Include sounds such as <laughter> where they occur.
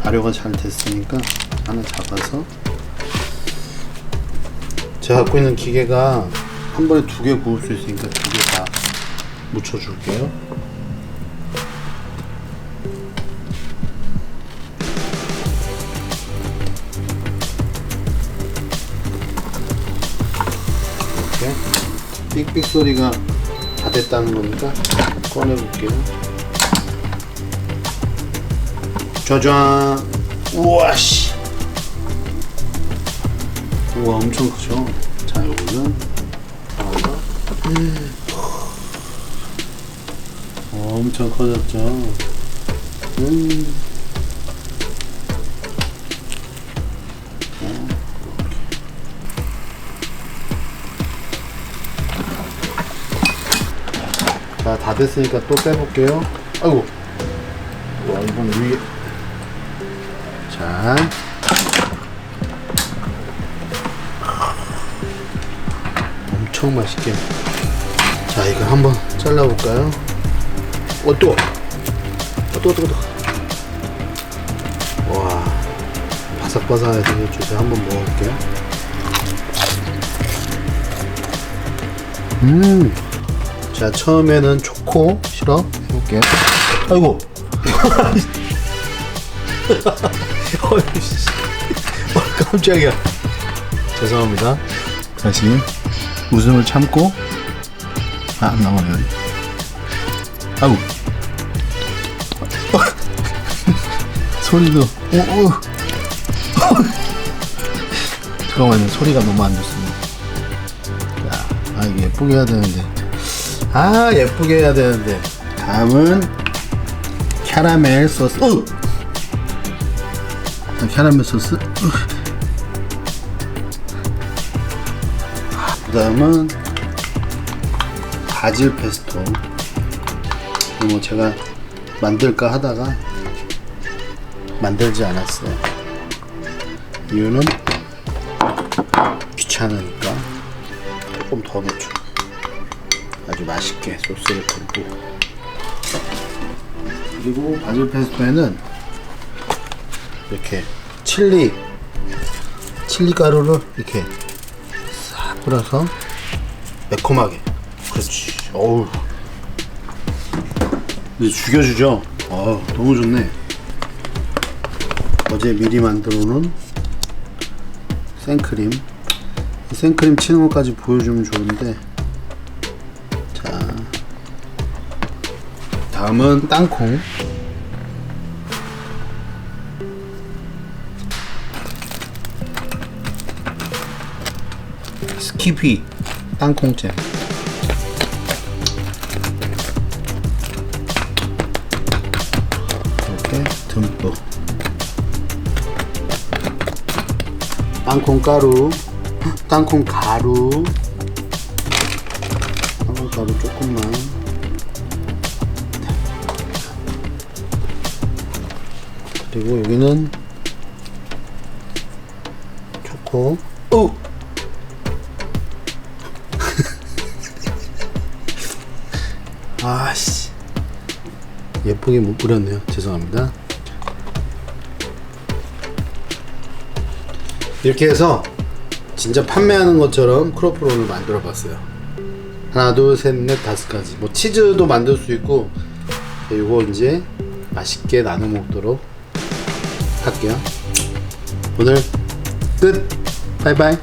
발효가 잘 됐으니까 하나 잡아서 제가 갖고 있는 기계가 한 번에 두 개 구울 수 있으니까 두 개 다 묻혀줄게요. 이렇게 삑삑 소리가 다 됐다는 거니까 꺼내볼게요. 짜잔! 우와 씨! 우와 엄청 크죠? 자 요거는 하나 어, 엄청 커졌죠? 음. 자, 다 됐으니까 또 빼볼게요. 아이고. 와, 이건 위에. 자. 엄청 맛있게. 자, 이거 한번 잘라볼까요? 어, 또! 어, 또, 또, 또. 와. 바삭바삭해서 이쪽에 한번 먹어볼게요. 음. 자, 처음에는 초코 시럽 해볼게요. 아이고. <laughs> <laughs> 어, 깜짝이야. 죄송합니다. 다시 웃음을 참고 아, 안 나와요. 아이고. <laughs> 소리도 오, 오. <laughs> 잠깐만요. 소리가 너무 안 좋습니다. 자, 아 이게 예쁘게 해야 되는데. 아 예쁘게 해야 되는데. 다음은 캐러멜 소스. 어! 자, 캐러멜 소스. 어. 그 다음은 바질 페스토. 이거 제가 만들까 하다가 만들지 않았어요. 이유는 귀찮으니까 조금 더 넣죠. 아주 맛있게 소스를 뿌리고 그리고 바질 페스토에는 이렇게 칠리 칠리 가루를 이렇게 싹 뿌려서 매콤하게. 그렇지. 어우. 이제 죽여주죠? 어 너무 좋네. 어제 미리 만들어 놓은 생크림. 이 생크림 치는 것까지 보여주면 좋은데. 자. 다음은 땅콩 스키피 땅콩잼. 이렇게 듬뿍. 땅콩 가루. 땅콩 가루. 땅콩 가루 조금만. 그리고 여기는 초코. 오! 아씨. 예쁘게 못 뿌렸네요. 죄송합니다. 이렇게 해서 진짜 판매하는 것처럼 크로플론을 만들어 봤어요. 하나 둘셋넷 다섯 가지. 뭐 치즈도 만들 수 있고 이거 이제 맛있게 나눠 먹도록 할게요. 오늘 끝. 바이바이